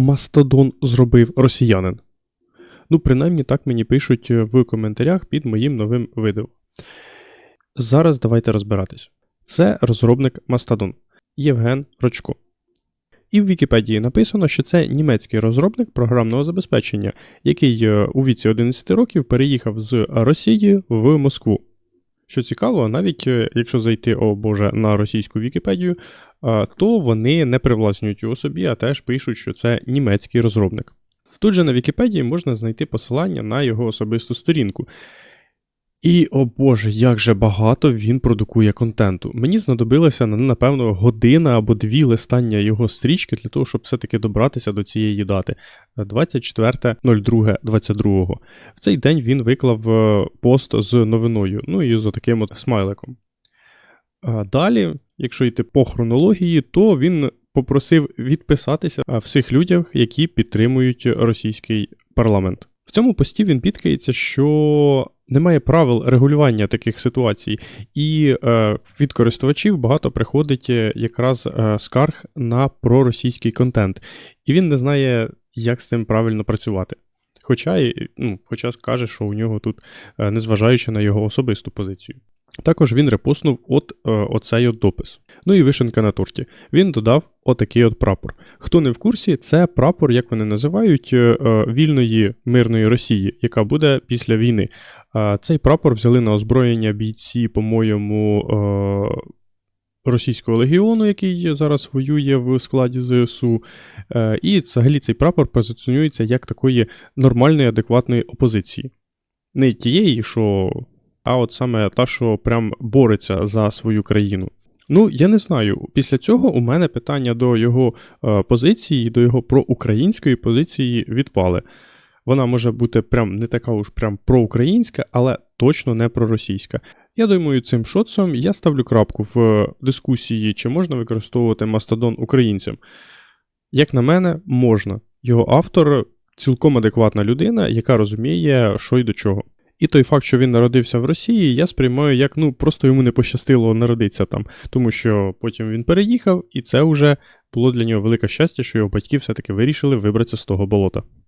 Мастодон зробив росіянин? Ну, принаймні так мені пишуть в коментарях під моїм новим відео. Зараз давайте розбиратись. Це розробник Mastodon Євген Рочко. І в Вікіпедії написано, що це німецький розробник програмного забезпечення, який е, у віці 11 років переїхав з Росії в Москву. Що цікаво, навіть е, якщо зайти, о Боже, на російську Вікіпедію, то вони не привласнюють його собі, а теж пишуть, що це німецький розробник. Тут же на Вікіпедії можна знайти посилання на його особисту сторінку. І, о Боже, як же багато він продукує контенту. Мені знадобилося, ну, напевно, година або дві листання його стрічки для того, щоб все-таки добратися до цієї дати 24.02.22. В цей день він виклав е, пост з новиною, ну і з таким от смайликом. Далі, якщо йти по хронології, то він попросив відписатися всіх людях, які підтримують російський парламент. В цьому пості він підкається, що немає правил регулювання таких ситуацій, і е, від користувачів багато приходить е, якраз е, скарг на проросійський контент, і він не знає, як з цим правильно працювати. Хоча ну, хоча скаже, що у нього тут, е, незважаючи на його особисту позицію. Також він репостнув от е, оцей от допис. Ну і вишенка на торті. Він додав отакий от прапор. Хто не в курсі, це прапор, як вони називають, е, е, вільної мирної Росії, яка буде після війни. Цей прапор взяли на озброєння бійці, по-моєму, е, російського легіону, який зараз воює в складі ЗСУ. І взагалі цей прапор позиціонується як такої нормальної, адекватної опозиції. Не тієї, що. А от саме та, що прям бореться за свою країну. Ну, я не знаю. Після цього у мене питання до його е, позиції, до його проукраїнської позиції відпали. Вона може бути прям не така уж прям проукраїнська, але точно не проросійська. Я думаю, цим шоцом я ставлю крапку в дискусії, чи можна використовувати Мастодон українцям. Як на мене, можна. Його автор цілком адекватна людина, яка розуміє, що й до чого. І той факт, що він народився в Росії, я сприймаю як ну просто йому не пощастило народитися там, тому що потім він переїхав, і це вже було для нього велике щастя, що його батьки все-таки вирішили вибратися з того болота.